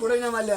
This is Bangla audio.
করে না মারলে